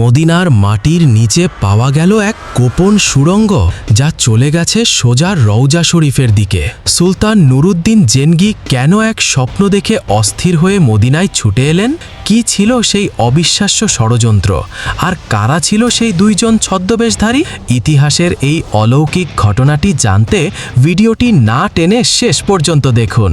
মদিনার মাটির নিচে পাওয়া গেল এক গোপন সুড়ঙ্গ যা চলে গেছে সোজা রওজা শরীফের দিকে। সুলতান নুরুদ্দিন জেনগি কেন এক স্বপ্ন দেখে অস্থির হয়ে মদিনায় ছুটে এলেন? কি ছিল সেই অবিশ্বাস্য ষড়যন্ত্র? আর কারা ছিল সেই দুইজন ছদ্মবেশধারী? ইতিহাসের এই অলৌকিক ঘটনাটি জানতে ভিডিওটি না টেনে শেষ পর্যন্ত দেখুন।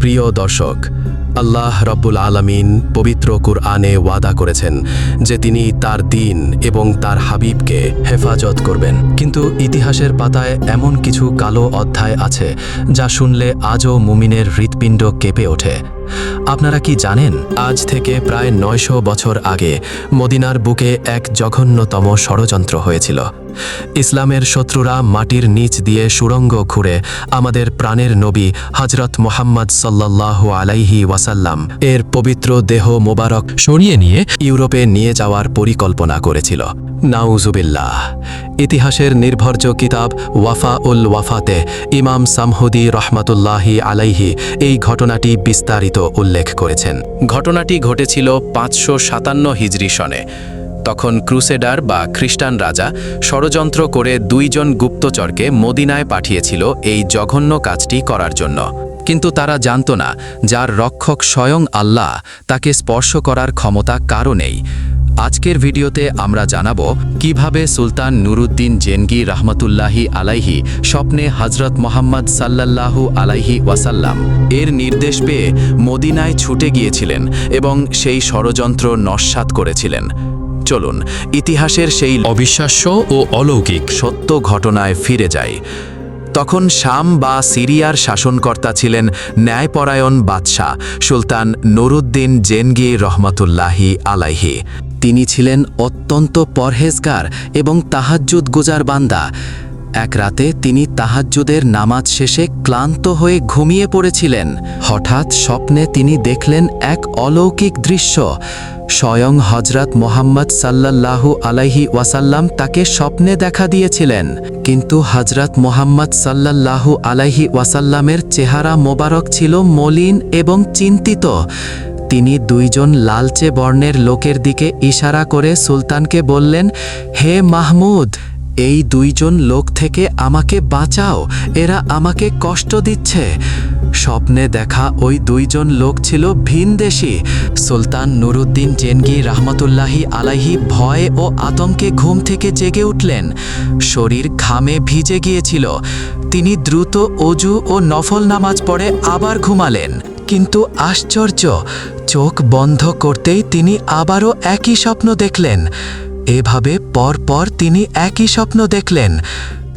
প্রিয় দর্শক, আল্লাহ রব্বুল আলামিন পবিত্র কুরআনে ওয়াদা করেছেন যে তিনি তার দিন এবং তার হাবিবকে হেফাজত করবেন। কিন্তু ইতিহাসের পাতায় এমন কিছু কালো অধ্যায় আছে যা শুনলে আজও মুমিনের হৃৎপিণ্ড কেঁপে ওঠে। আপনারা কি জানেন, আজ থেকে প্রায় নয়শো বছর আগে মদিনার বুকে এক জঘন্যতম ষড়যন্ত্র হয়েছিল। ইসলামের শত্রুরা মাটির নিচ দিয়ে সুড়ঙ্গ খুঁড়ে আমাদের প্রাণের নবী হজরত মোহাম্মদ সাল্লাল্লাহু আলাইহি ওয়াসাল্লাম এর পবিত্র দেহ মোবারক সরিয়ে নিয়ে ইউরোপে নিয়ে যাওয়ার পরিকল্পনা করেছিল। নাউজুবিল্লাহ। ইতিহাসের নির্ভরজ কিতাব ওয়াফা উল ওয়াফাতে ইমাম সামহুদি রহমাতুল্লাহি আলাইহি এই ঘটনাটি বিস্তারিত উল্লেখ করেছেন। ঘটনাটি ঘটেছিল পাঁচশো সাতান্ন হিজরি সনে। তখন ক্রুসেডার বা খ্রিস্টান রাজা ষড়যন্ত্র করে দুইজন গুপ্তচরকে মদিনায় পাঠিয়েছিল এই জঘন্য কাজটি করার জন্য। কিন্তু তারা জানত না, যার রক্ষক স্বয়ং আল্লাহ, তাকে স্পর্শ করার ক্ষমতা কারও নেই। আজকের ভিডিওতে আমরা জানাব, কীভাবে সুলতান নুরুদ্দিন জেনগি রহমতুল্লাহি আলাইহি স্বপ্নে হজরত মোহাম্মদ সাল্লাল্লাহু আলাইহি ওয়াসাল্লাম। এর নির্দেশ পেয়ে মদিনায় ছুটে গিয়েছিলেন এবং সেই ষড়যন্ত্র নস্বাত করেছিলেন। চলুন, ইতিহাসের সেই অবিশ্বাস্য ও অলৌকিক সত্য ঘটনায় ফিরে যাই। তখন শাম বা সিরিয়ার শাসনকর্তা ছিলেন ন্যায়পরায়ণ বাদশাহ, সুলতান নুরুদ্দিন জেনগি রহমতুল্লাহি আলাইহি। তিনি ছিলেন অত্যন্ত পরহেজগার এবং তাহাজ্জুদ গুজার বান্দা। এক রাতে তিনি তাহাজ্জুদের নামাজ শেষে ক্লান্ত হয়ে ঘুমিয়ে পড়েছিলেন। হঠাৎ স্বপ্নে তিনি দেখলেন এক অলৌকিক দৃশ্য। স্বয়ং হজরত মোহাম্মদ সাল্লাল্লাহু আলাইহি ওয়াসাল্লাম তাকে স্বপ্নে দেখা দিয়েছিলেন, কিন্তু হজরত মোহাম্মদ সাল্লাল্লাহু আলাইহি ওয়াসাল্লামের চেহারা মোবারক ছিল মলিন এবং চিন্তিত। তিনি দুইজন লালচে বর্ণের লোকের দিকে ইশারা করে সুলতানকে বললেন, হে মাহমুদ, এই দুইজন লোক থেকে আমাকে বাঁচাও, এরা আমাকে কষ্ট দিচ্ছে। স্বপ্নে দেখা ওই দুইজন লোক ছিল ভিনদেশি। সুলতান নুরুদ্দিন জেনগি রহমতুল্লাহি আলাইহি ভয়ে ও আতঙ্কে ঘুম থেকে জেগে উঠলেন। শরীর ঘামে ভিজে গিয়েছিল। তিনি দ্রুত অজু ও নফল নামাজ পড়ে আবার ঘুমালেন। কিন্তু আশ্চর্য, চোখ বন্ধ করতেই তিনি আবারও একই স্বপ্ন দেখলেন। এভাবে পরপর তিনি একই স্বপ্ন দেখলেন।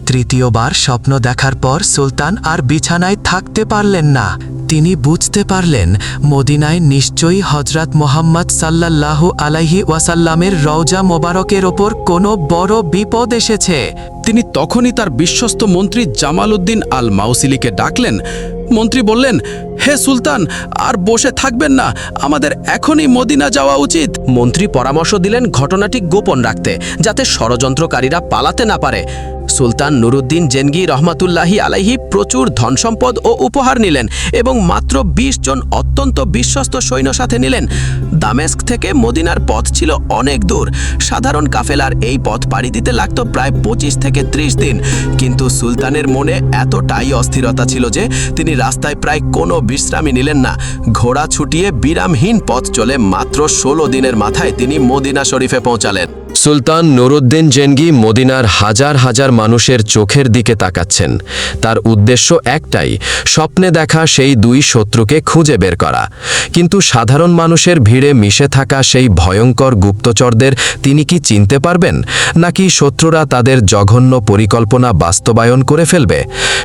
তৃতীয়বার স্বপ্ন দেখার পর সুলতান আর বিছানায় থাকতে পারলেন না। তিনি বুঝতে পারলেন, মদিনায় নিশ্চয়ই হজরত মোহাম্মদ সাল্লাল্লাহু আলাইহি ওয়াসাল্লামের রওজা মোবারকের ওপর কোনো বড় বিপদ এসেছে। তিনি তখনই তার বিশ্বস্ত মন্ত্রী জামাল উদ্দিন আল মাউসিলিকে ডাকলেন। মন্ত্রী বললেন, হে সুলতান, আর বসে থাকবেন না। আমাদের এখনই মদিনা যাওয়া উচিত। মন্ত্রী পরামর্শ দিলেন ঘটনাটি গোপন রাখতে, যাতে ষড়যন্ত্রকারীরা পালাতে না পারে। সুলতান নুরুদ্দিন জেনগি রহমাতুল্লাহি আলাইহি প্রচুর ধনসম্পদ ও উপহার নিলেন এবং মাত্র ২০ জন অত্যন্ত বিশ্বস্ত সৈন্য সাথে নিলেন। দামেস্ক থেকে মদিনার পথ ছিল অনেক দূর। সাধারণ কাফেলার এই পথ পাড়ি দিতে লাগতো প্রায় পঁচিশ থেকে ত্রিশ দিন। কিন্তু সুলতানের মনে এতটাই অস্থিরতা ছিল যে তিনি রাস্তায় প্রায় কোনো বিশ্রামই নিলেন না। ঘোড়া ছুটিয়ে বিরামহীন পথ চলে মাত্র ষোলো দিনের মাথায় তিনি মদিনা শরীফে পৌঁছালেন। সুলতান নুরুদ্দিন জেনগি মদিনার হাজার হাজার মানুষের চোখের দিকে তাকাচ্ছেন। তার উদ্দেশ্য একটাই, স্বপ্নে দেখা সেই দুই শত্রুকে খুঁজে বের করা। কিন্তু সাধারণ মানুষের ভিড়ে মিশে থাকা সেই ভয়ঙ্কর গুপ্তচরদের তিনি কি চিনতে পারবেন? নাকি শত্রুরা তাদের জঘন্য পরিকল্পনা বাস্তবায়ন করে ফেলবে?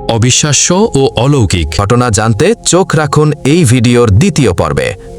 অবিশ্বাস্য ও অলৌকিক ঘটনা জানতে চোখ রাখুন এই ভিডিওর দ্বিতীয় পর্বে।